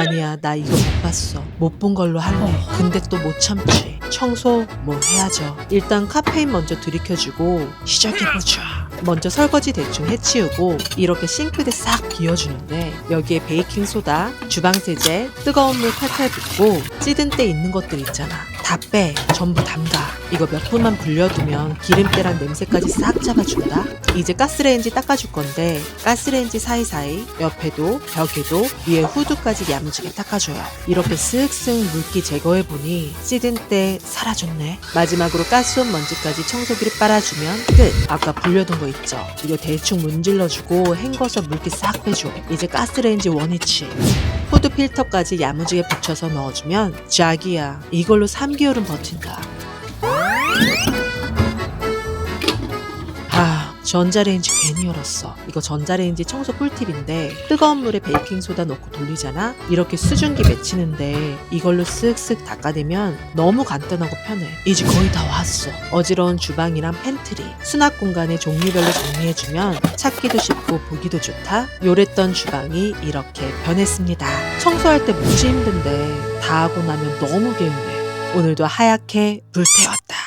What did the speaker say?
아니야 나 이거 못 봤어. 못 본 걸로 할래. 근데 또 못 참지. 청소 뭐 해야죠. 일단 카페인 먼저 들이켜주고 시작해보자. 먼저 설거지 대충 해치우고 이렇게 싱크대 싹 비워주는데 여기에 베이킹소다, 주방세제, 뜨거운 물 탈탈 붓고 찌든 때 있는 것들 있잖아 다 빼. 전부 담가. 이거 몇 분만 불려두면 기름때랑 냄새까지 싹 잡아준다. 이제 가스레인지 닦아줄 건데 가스레인지 사이사이 옆에도 벽에도 위에 후드까지 야무지게 닦아줘요. 이렇게 쓱쓱 물기 제거해보니 찌든 때 사라졌네. 마지막으로 가스온 먼지까지 청소기를 빨아주면 끝. 아까 불려둔 거 있죠? 이거 대충 문질러주고 헹궈서 물기 싹 빼줘. 이제 가스레인지 원위치 후드 필터까지 야무지게 붙여서 넣어주면 짝이야. 이걸로 3개월은 버틴다 전자레인지 괜히 열었어. 이거 전자레인지 청소 꿀팁인데 뜨거운 물에 베이킹소다 넣고 돌리잖아? 이렇게 수증기 맺히는데 이걸로 쓱쓱 닦아내면 너무 간단하고 편해. 이제 거의 다 왔어. 어지러운 주방이랑 팬트리, 수납 공간에 종류별로 정리해주면 찾기도 쉽고 보기도 좋다. 요랬던 주방이 이렇게 변했습니다. 청소할 때 무지 힘든데 다 하고 나면 너무 개운해. 오늘도 하얗게 불태웠다.